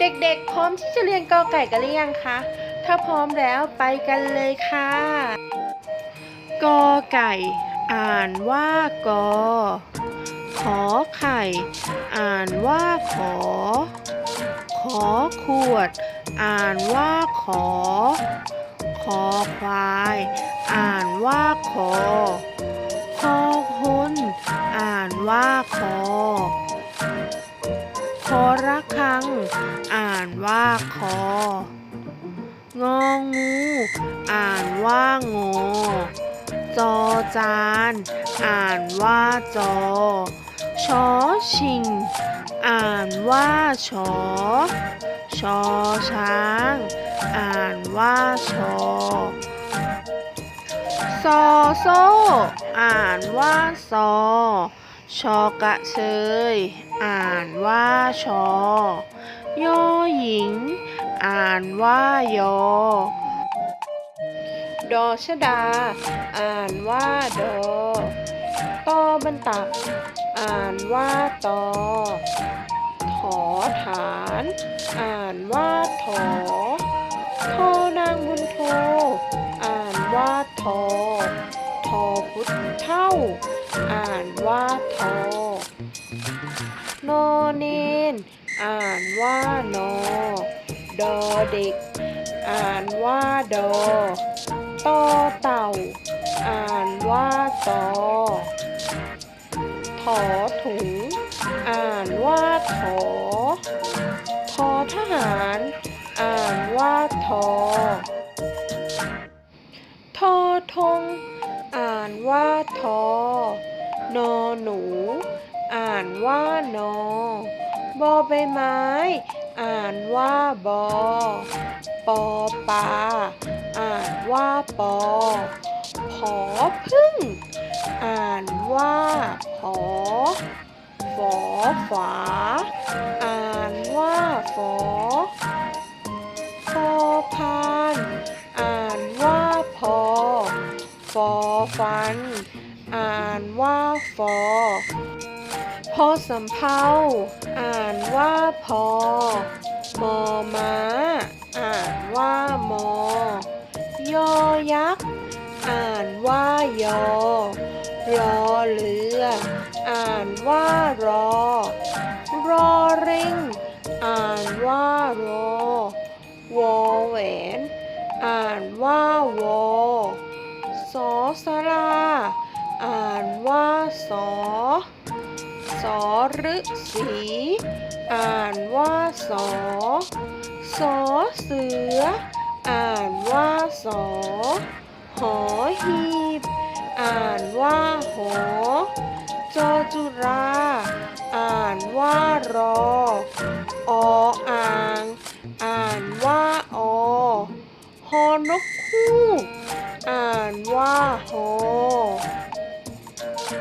เด็กๆ พร้อมที่จะเรียนกอไก่กันหรือยังคะ ถ้าพร้อมแล้วไปกันเลยค่ะ กอไก่ อ่านว่ากอ ขอไข่ อ่านว่าขอ ขอขวด อ่านว่าขอ ขอควาย อ่านว่าคอคอคน อ่านว่าคอ คอระฆัง อ่านว่าคององู อ่านว่างอจอจาน อ่านว่าจอชอชิง อ่านว่าชอชอช้าง อ่านว่าชอซอโซ อ่านว่าซอ ชอกะเชย อ่านว่าชอย่อหญิง อ่านว่ายอ ดอชดา อ่านว่าดอตอบันตัก อ่านว่าตอถอฐาน อ่านว่าถอทอนางบุญโท อ่านว่าทอทอพุทธเท่า อ่านว่าทอนเนน อ่านว่าโนอดอเด็ก อ่านว่าดอตเต่า อ่านว่าตอถอถุง อ่านว่าถอทอทหาร อ่านว่าทอทอทง อ่านว่าทอ นอหนู อ่านว่านอบอใบไม้ อ่านว่าบอปอปลาอ่านว่าปอผอพึ่ง อ่านว่าผอฝอฝา อ่านว่าฝอพอพาน อ่านว่าพอฟอฟัน อ่านว่าฟอพอสำเพาอ่านว่าพอ มอม้า อ่านว่ามอยอยักษ์ อ่านว่ายอรอเรือ อ่านว่ารอ รอริงอ่านว่ารอ วอแหวน อ่านว่าวอสอสลาร่า สอ สอฤษีอ่านว่าสอ สอเสือ อ่านว่าสอ หอหีบ อ่านว่าหอ จอจุรา อ่านว่ารอ ออ่าง อ่านว่าอหอนกคู่ อ่านว่าหอ